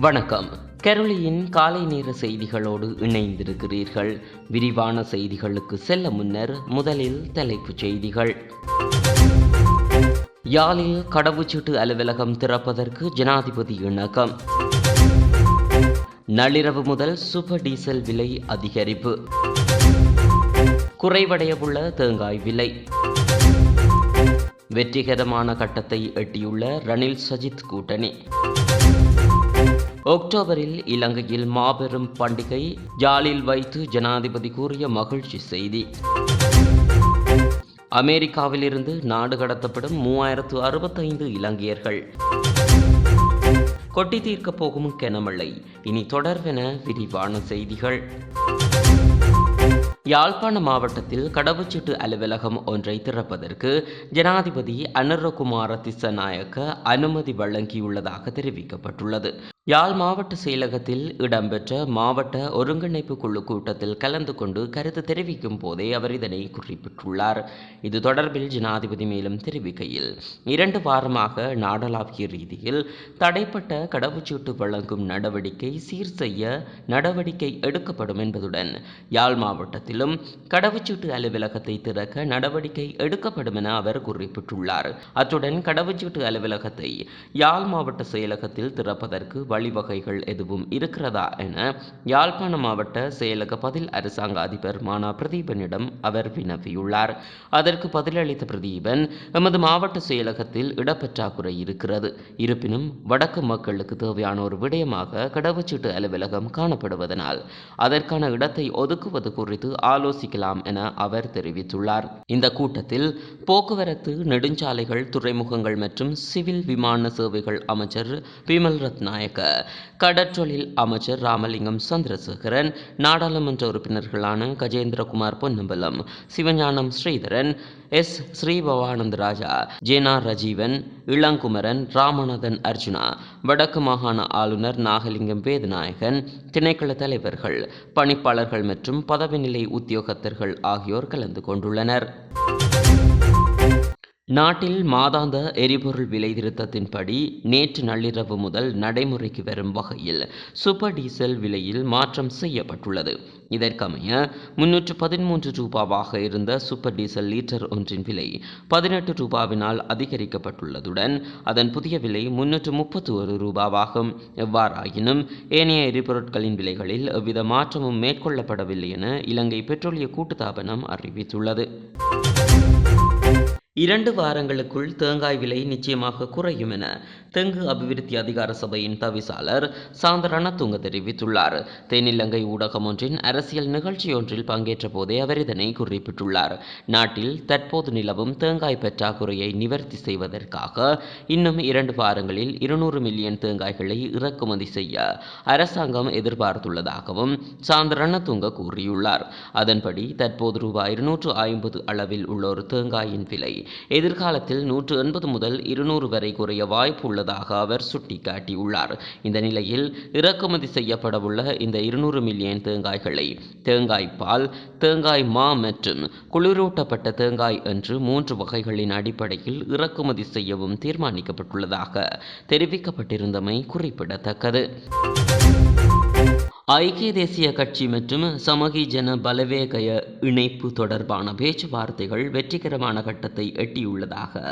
வணக்கம். கரோலியின் காலை நேர செய்திகளோடு இணைந்திருக்கிறீர்கள். விரிவான செய்திகளுக்கு செல்ல முன்னர் முதலில் தலைப்புச் செய்திகள். யாழில் கடவுச்சீட்டு அலுவலகம் திறப்பதற்கு ஜனாதிபதி இணக்கம். நள்ளிரவு முதல் சூப்பர் டீசல் விலை அதிகரிப்பு. குறைவடையவுள்ள தேங்காய் விலை. வெற்றிகரமான கட்டத்தை எட்டியுள்ள ரணில் சஜித் கூட்டணி. அக்டோபரில் இலங்கையில் மாபெரும் பண்டிகை ஜாலில் வைத்து ஜனாதிபதி கூறிய மகிழ்ச்சி செய்தி. அமெரிக்காவிலிருந்து நாடு கடத்தப்படும் மூவாயிரத்து அறுபத்தைந்து இலங்கையர்கள். கொட்டி தீர்க்கப் போகும் கெனமழை இனி தொடர்வென விரிவான செய்திகள். யாழ்ப்பாண மாவட்டத்தில் கடவுச்சீட்டு அலுவலகம் ஒன்றை திறப்பதற்கு ஜனாதிபதி அனுரகுமார திசநாயக்க அனுமதி வழங்கியுள்ளதாக தெரிவிக்கப்பட்டுள்ளது. யாழ் மாவட்ட செயலகத்தில் இடம்பெற்ற மாவட்ட ஒருங்கிணைப்பு குழு கூட்டத்தில் கலந்து கொண்டு கருத்து தெரிவிக்கும் போதே அவர் இதனை குறிப்பிட்டுள்ளார். இது தொடர்பில் ஜனாதிபதி மேலும் தெரிவிக்கையில் இரண்டு வாரமாக நாடளாவிய ரீதியில் தடைப்பட்ட கடவுச்சீட்டு வழங்கும் நடவடிக்கை சீர் செய்ய நடவடிக்கை எடுக்கப்படும் என்பதுடன் யாழ் மாவட்டத்திலும் கடவுச்சீட்டு அலுவலகத்தை திறக்க நடவடிக்கை எடுக்கப்படும் என அவர் குறிப்பிட்டுள்ளார். அத்துடன் கடவுச்சீட்டு அலுவலகத்தை யாழ் மாவட்ட செயலகத்தில் திறப்பதற்கு வழிவகைகள் எதுவும் இருக்கிறதா என யாழ்ப்பாண மாவட்ட செயலக பதில் அரசாங்க அதிபர் மானா பிரதீபனிடம் அவர் வினவியுள்ளார். அதற்கு பதிலளித்த பிரதீபன் எமது மாவட்ட செயலகத்தில் இடப்பற்றாக்குறை இருக்கிறது. இருப்பினும் வடக்கு மக்களுக்கு தேவையான ஒரு விடயமாக கடவுச்சீட்டு அலுவலகம் காணப்படுவதனால் அதற்கான இடத்தை ஒதுக்குவது குறித்து ஆலோசிக்கலாம் என அவர் தெரிவித்துள்ளார். இந்த கூட்டத்தில் போக்குவரத்து நெடுஞ்சாலைகள் துறைமுகங்கள் மற்றும் சிவில் விமான சேவைகள் அமைச்சர் பிமல் ரத்நாயக்க கடற்றொழில் அமைச்சர் ராமலிங்கம் சந்திரசேகரன் நாடாளுமன்ற உறுப்பினர்களான கஜேந்திரகுமார் பொன்னம்பலம் சிவஞானம் ஸ்ரீதரன் எஸ். ஸ்ரீபவானந்த ராஜா ஜேனா ரஜீவன் இளங்குமரன் ராமநாதன் அர்ஜுனா வடக்கு மாகாண ஆளுநர் நாகலிங்கம் வேதநாயகன் திணைக்கள தலைவர்கள் பணிப்பாளர்கள் மற்றும் பதவி நிலை உத்தியோகத்தர்கள் ஆகியோர் கலந்து கொண்டுள்ளனர். நாட்டில் மாதாந்த எரிபொருள் விலை திருத்தத்தின்படி நேற்று நள்ளிரவு முதல் நடைமுறைக்கு வரும் வகையில் சூப்பர் டீசல் விலையில் மாற்றம் செய்யப்பட்டுள்ளது. இதற்கமைய முன்னூற்று பதிமூன்று ரூபாவாக இருந்த சூப்பர் டீசல் லீட்டர் ஒன்றின் விலை பதினெட்டு ரூபாவினால் அதிகரிக்கப்பட்டுள்ளதுடன் அதன் புதிய விலை முன்னூற்று முப்பத்தி ஒரு ரூபாவாகும். எவ்வாறாயினும் ஏனைய எரிபொருட்களின் விலைகளில் எவ்வித மாற்றமும் மேற்கொள்ளப்படவில்லை என இலங்கை பெட்ரோலிய கூட்டுத்தாபனம் அறிவித்துள்ளது. இரண்டு வாரங்களுக்குள் தேங்காய் விலை நிச்சயமாக குறையும் என தெங்கு அபிவிருத்தி அதிகார சபையின் தவிசாளர் சாந்தரணத்துங்க தெரிவித்துள்ளார். தென்னிலங்கை ஊடகம் ஒன்றின் அரசியல் நிகழ்ச்சியொன்றில் பங்கேற்ற போதே அவர் இதனை குறிப்பிட்டுள்ளார். நாட்டில் தற்போது நிலவும் தேங்காய் பற்றாக்குறையை நிவர்த்தி செய்வதற்காக இன்னும் இரண்டு வாரங்களில் இருநூறு மில்லியன் தேங்காய்களை இறக்குமதி செய்ய அரசாங்கம் எதிர்பார்த்துள்ளதாகவும் சாந்தரணத்துங்க கூறியுள்ளார். அதன்படி தற்போது ரூபாய் இருநூற்று ஐம்பது அளவில் உள்ள ஒரு தேங்காயின் விலை எதிர்காலத்தில் நூற்று எண்பது முதல் இருநூறு வரை குறைய வாய்ப்பு உள்ளதாக அவர் சுட்டிக்காட்டியுள்ளார். இந்த நிலையில் இறக்குமதி செய்யப்படவுள்ள இந்த இருநூறு மில்லியன் தேங்காய்களை தேங்காய் பால் தேங்காய் மா மற்றும் குளிரூட்டப்பட்ட தேங்காய் என்று மூன்று வகைகளின் அடிப்படையில் இறக்குமதி செய்யவும் தீர்மானிக்கப்பட்டுள்ளதாக தெரிவிக்கப்பட்டிருந்தமை குறிப்பிடத்தக்கது. ஐக்கிய தேசிய கட்சி மற்றும் சமகி ஜன பலவேகய இணைப்பு தொடர்பான பேச்சுவார்த்தைகள் வெற்றிகரமான கட்டத்தை எட்டியுள்ளதாக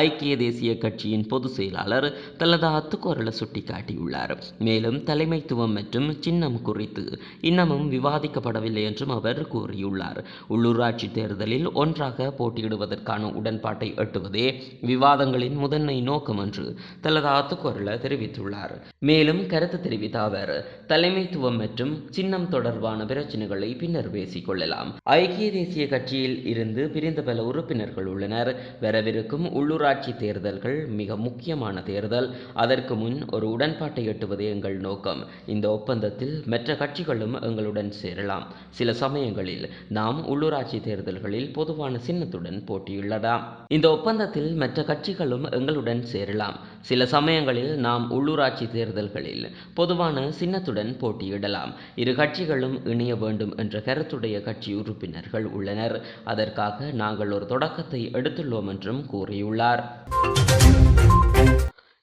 ஐக்கிய தேசிய கட்சியின் பொதுச் செயலாளர் தலதா அத்துக்கோரல சுட்டிக்காட்டியுள்ளார். மேலும் தலைமைத்துவம் மற்றும் சின்னம் குறித்து இன்னமும் விவாதிக்கப்படவில்லை என்றும் அவர் கூறியுள்ளார். உள்ளூராட்சி தேர்தலில் ஒன்றாக போட்டியிடுவதற்கான உடன்பாட்டை எட்டுவதே விவாதங்களின் முதன்மை நோக்கம் என்று தலதா அத்துக்கோரல தெரிவித்துள்ளார். மேலும் கருத்து தெரிவித்த அவர் தலைமைத்துவம் மற்றும் சின்னம் தொடர்பான பிரச்சனைகளை பின்னர் பேசிக்கொள்ளலாம். ஐக்கிய தேசிய கட்சியில் இருந்து பிரிந்த பல உறுப்பினர்கள் உள்ளனர். வரவிருக்கும் உள்ளூராட்சி தேர்தல்கள் மிக முக்கியமான தேர்தல். அதற்கு முன் ஒரு உடன்பாட்டை எட்டுவது எங்கள் நோக்கம். இந்த ஒப்பந்தத்தில் மற்ற கட்சிகளும் எங்களுடன் சேரலாம். சில சமயங்களில் நாம் உள்ளூராட்சி தேர்தல்களில் பொதுவான சின்னத்துடன் போட்டியிடலாம் இந்த ஒப்பந்தத்தில் மற்ற கட்சிகளும் எங்களுடன் சேரலாம். சில சமயங்களில் நாம் உள்ளூராட்சி தேர்தல்களில் பொதுவான சின்னத்துடன் போட்டியிடலாம் இரு கட்சிகளும் இணைய வேண்டும் என்ற கருத்துடைய கட்சி உறுப்பினர்கள் உள்ளனர். அதற்காக நாங்கள் ஒரு தொடக்கத்தை எடுத்துள்ளோம் என்றும் கூறியுள்ளார்.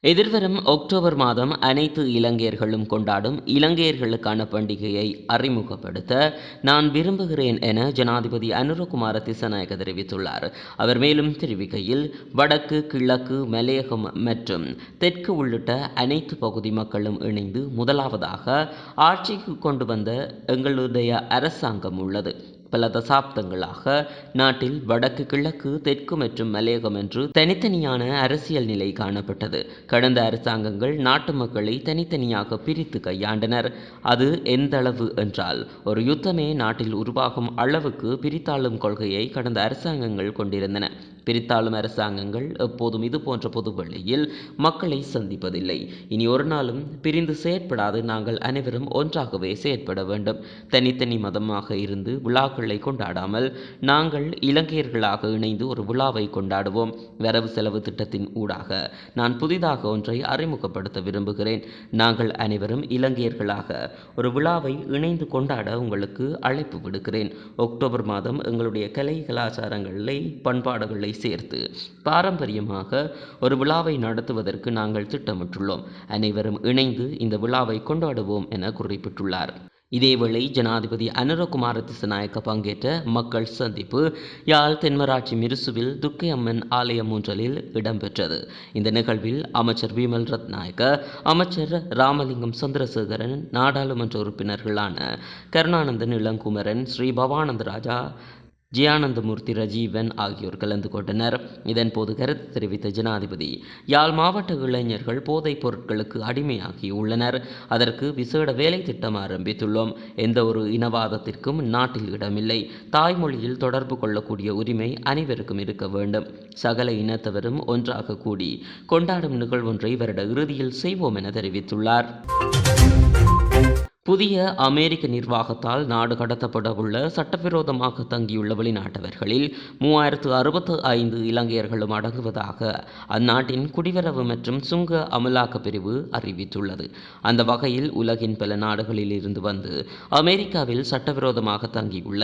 எதிர்வரும் அக்டோபர் மாதம் அனைத்து இலங்கையர்களும் கொண்டாடும் இலங்கையர்களுக்கான பண்டிகையை அறிமுகப்படுத்த நான் விரும்புகிறேன் என ஜனாதிபதி அனுரகுமார திசநாயக தெரிவித்துள்ளார். அவர் மேலும் தெரிவிக்கையில் வடக்கு கிழக்கு மலையகம் மற்றும் தெற்கு உள்ளிட்ட அனைத்து பகுதி மக்களும் இணைந்து முதலாவதாக ஆட்சிக்கு கொண்டு வந்த எங்களுடைய அரசாங்கம் உள்ளது. பல தசாப்தங்களாக நாட்டில் வடக்கு கிழக்கு தெற்கு மற்றும் மலையகம் என்று தனித்தனியான அரசியல் நிலை காணப்பட்டது. கடந்த அரசாங்கங்கள் நாட்டு மக்களை தனித்தனியாக பிரித்து கையாண்டனர். அது எந்த அளவு என்றால் ஒரு யுத்தமே நாட்டில் உருவாகும் அளவுக்கு பிரித்தாளும் கொள்கையை கடந்த அரசாங்கங்கள் கொண்டிருந்தன. பிரித்தாளும் அரசாங்கங்கள் எப்போதும் இது போன்ற பொதுவெளியில் மக்களை சந்திப்பதில்லை. இனி ஒரு நாளும் பிரிந்து செயற்படாது. நாங்கள் அனைவரும் ஒன்றாகவே செயற்பட வேண்டும். தனித்தனி மதமாக இருந்து விழாக்களை கொண்டாடாமல் நாங்கள் இலங்கையர்களாக இணைந்து ஒரு விழாவை கொண்டாடுவோம். வரவு செலவு திட்டத்தின் ஊடாக நான் புதிதாக ஒன்றை அறிமுகப்படுத்த விரும்புகிறேன். நாங்கள் அனைவரும் இலங்கையர்களாக ஒரு விழாவை இணைந்து கொண்டாட உங்களுக்கு அழைப்பு விடுக்கிறேன். அக்டோபர் மாதம் எங்களுடைய கலை கலாச்சாரங்களை பண்பாடுகளை சேர்த்து பாரம்பரியமாக ஒரு விழாவை நடத்துவதற்கு நாங்கள் திட்டமிட்டுள்ளோம். அனைவரும் இணைந்து இந்த விழாவை கொண்டாடுவோம் என குறிப்பிட்டுள்ளார். இதேவேளை ஜனாதிபதி அனுரகுமார திசநாயக்க பங்கேற்ற மக்கள் சந்திப்பு யாழ் தென்மராட்சி மிருசுவில் துர்க்கை அம்மன் ஆலயம் ஒன்றலில் இடம்பெற்றது. இந்த நிகழ்வில் அமைச்சர் விமல் ரத்நாயக்க அமைச்சர் ராமலிங்கம் சந்திரசேகரன் நாடாளுமன்ற உறுப்பினர்களான கருணானந்தன் இளங்குமரன் ஸ்ரீ பவானந்த ராஜா ஜியானந்தமூர்த்தி ரஜீவன் ஆகியோர் கலந்து கொண்டனர். இதன்போது கருத்து தெரிவித்த ஜனாதிபதி யாழ் மாவட்ட இளைஞர்கள் போதைப் பொருட்களுக்கு அடிமையாகி உள்ளனர் அதற்கு விசேட வேலை திட்டம் ஆரம்பித்துள்ளோம். எந்த ஒரு இனவாதத்திற்கும் நாட்டில் இடமில்லை. தாய்மொழியில் தொடர்பு கொள்ளக்கூடிய உரிமை அனைவருக்கும் இருக்க வேண்டும். சகல இனத்தவரும் ஒன்றாக கூடி கொண்டாடும் நிகழ்வொன்றை வருட இறுதியில் செய்வோம் என தெரிவித்துள்ளார். புதிய அமெரிக்க நிர்வாகத்தால் நாடு கடத்தப்படவுள்ள சட்டவிரோதமாக தங்கியுள்ள வெளிநாட்டவர்களில் மூவாயிரத்து அறுபத்து ஐந்து இலங்கையர்களும் அடங்குவதாக அந்நாட்டின் குடிவரவு மற்றும் சுங்க அமலாக்க பிரிவு அறிவித்துள்ளது. அந்த வகையில் உலகின் பல நாடுகளில் இருந்து வந்து அமெரிக்காவில் சட்டவிரோதமாக தங்கியுள்ள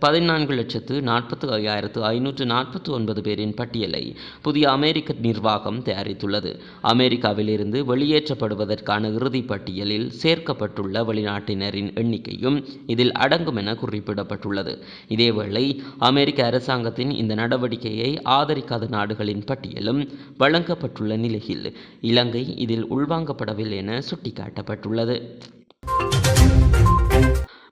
பதினான்கு லட்சத்து நாற்பத்து ஐயாயிரத்து ஐநூற்று நாற்பத்தி ஒன்பது பேரின் பட்டியலை புதிய அமெரிக்க நிர்வாகம் தயாரித்துள்ளது. அமெரிக்காவிலிருந்து வெளியேற்றப்படுவதற்கான இறுதி பட்டியலில் சேர்க்கப்பட்டுள்ள வெளிநாட்டினரின் எண்ணிக்கையும் இதில் அடங்கும் என குறிப்பிடப்பட்டுள்ளது. இதேவேளை அமெரிக்க அரசாங்கத்தின் இந்த நடவடிக்கையை ஆதரிக்காத நாடுகளின் பட்டியலும் வழங்கப்பட்டுள்ள நிலையில் இலங்கை இதில் உள்வாங்கப்படவில்லை என சுட்டிக்காட்டப்பட்டுள்ளது.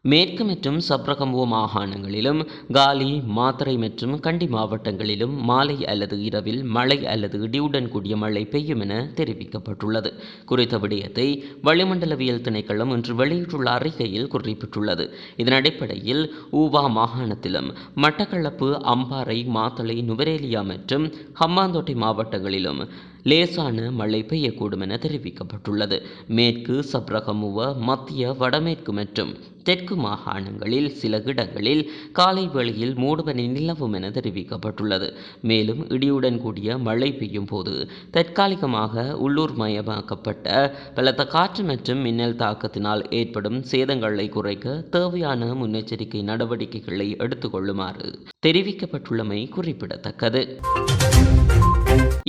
மேற்கு மற்றும் சப்ரகம்புவ மாகாணங்களிலும் காலி மாத்தறை மற்றும் கண்டி மாவட்டங்களிலும் மாலை அல்லது இரவில் மழை அல்லது இடியுடன் கூடிய மழை பெய்யும் என தெரிவிக்கப்பட்டுள்ளது. குறித்த விடயத்தை வளிமண்டலவியல் திணைக்களம் இன்று வெளியிட்டுள்ள அறிக்கையில் குறிப்பிட்டுள்ளது. இதன் அடிப்படையில் ஊவா மாகாணத்திலும் மட்டக்களப்பு அம்பாறை மாத்தளை நுவரேலியா மற்றும் ஹம்மாந்தோட்டை மாவட்டங்களிலும் லேசான மழை பெய்யக்கூடும் என தெரிவிக்கப்பட்டுள்ளது. மேற்கு சப்ரகமுவ மத்திய வடமேற்கு மற்றும் தெற்கு மாகாணங்களில் சில இடங்களில் காலை வேளையில் மூடுபனி நிலவும் என தெரிவிக்கப்பட்டுள்ளது. மேலும் இடியுடன் கூடிய மழை பெய்யும் போது தற்காலிகமாக உள்ளூர் மயமாக்கப்பட்ட பலத்த காற்று மற்றும் மின்னல் தாக்கத்தினால் ஏற்படும் சேதங்களை குறைக்க தேவையான முன்னெச்சரிக்கை நடவடிக்கைகளை எடுத்துக்கொள்ளுமாறு தெரிவிக்கப்பட்டுள்ளமை குறிப்பிடத்தக்கது.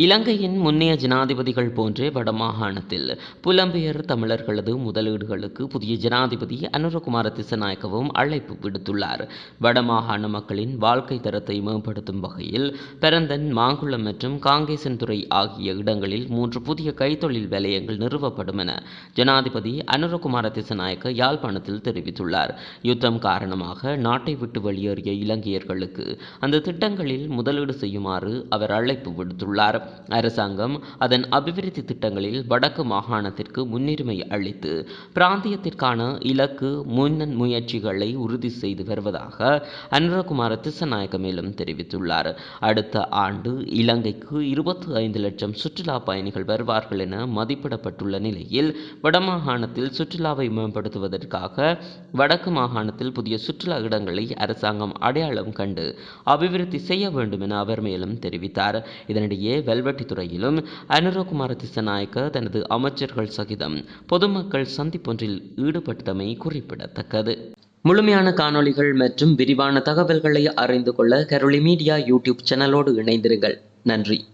இலங்கையின் முன்னைய ஜனாதிபதிகள் போன்றே வடமாகாணத்தில் புலம்பெயர் தமிழர்களது முதலீடுகளுக்கு புதிய ஜனாதிபதி அனுரகுமார திசநாயக்கவும் அழைப்பு விடுத்துள்ளார். வடமாகாண மக்களின் வாழ்க்கை தரத்தை மேம்படுத்தும் வகையில் பெரந்தன் மாங்குளம் மற்றும் காங்கேசன்துறை ஆகிய இடங்களில் மூன்று புதிய கைத்தொழில் வலயங்கள் நிறுவப்படும் என ஜனாதிபதி அனுரகுமார திசநாயக்க யாழ்ப்பாணத்தில் தெரிவித்துள்ளார். யுத்தம் காரணமாக நாட்டை விட்டு வெளியேறிய இலங்கையர்களுக்கு அந்த திட்டங்களில் முதலீடு செய்யுமாறு அவர் அழைப்பு விடுத்துள்ளார். அரசாங்கம் அதன் அபிவிருத்தி திட்டங்களில் வடக்கு மாகாணத்திற்கு முன்னுரிமை அளித்து பிராந்தியத்திற்கான இலக்கு முன்னன் முயற்சிகளை உறுதி செய்து வருவதாக அனுரகுமார திசநாயக்க மேலும் தெரிவித்துள்ளார். அடுத்த ஆண்டு இலங்கைக்கு இருபத்தி ஐந்து லட்சம் சுற்றுலா பயணிகள் வருவார்கள் என மதிப்பிடப்பட்டுள்ள நிலையில் வடமாகாணத்தில் சுற்றுலாவை மேம்படுத்துவதற்காக வடக்கு மாகாணத்தில் புதிய சுற்றுலா இடங்களை அரசாங்கம் அடையாளம் கண்டு அபிவிருத்தி செய்ய வேண்டும் என அவர் மேலும் தெரிவித்தார். இதனிடையே துறையிலும் அனுரகுமார திசநாயக்க தனது அமைச்சர்கள் சகிதம் பொதுமக்கள் சந்திப்பொன்றில் ஈடுபட்டமை குறிப்பிடத்தக்கது. முழுமையான காணொளிகள் மற்றும் விரிவான தகவல்களை அறிந்து கொள்ள கரோலி மீடியா யூடியூப் சேனலோடு இணைந்திருங்கள். நன்றி.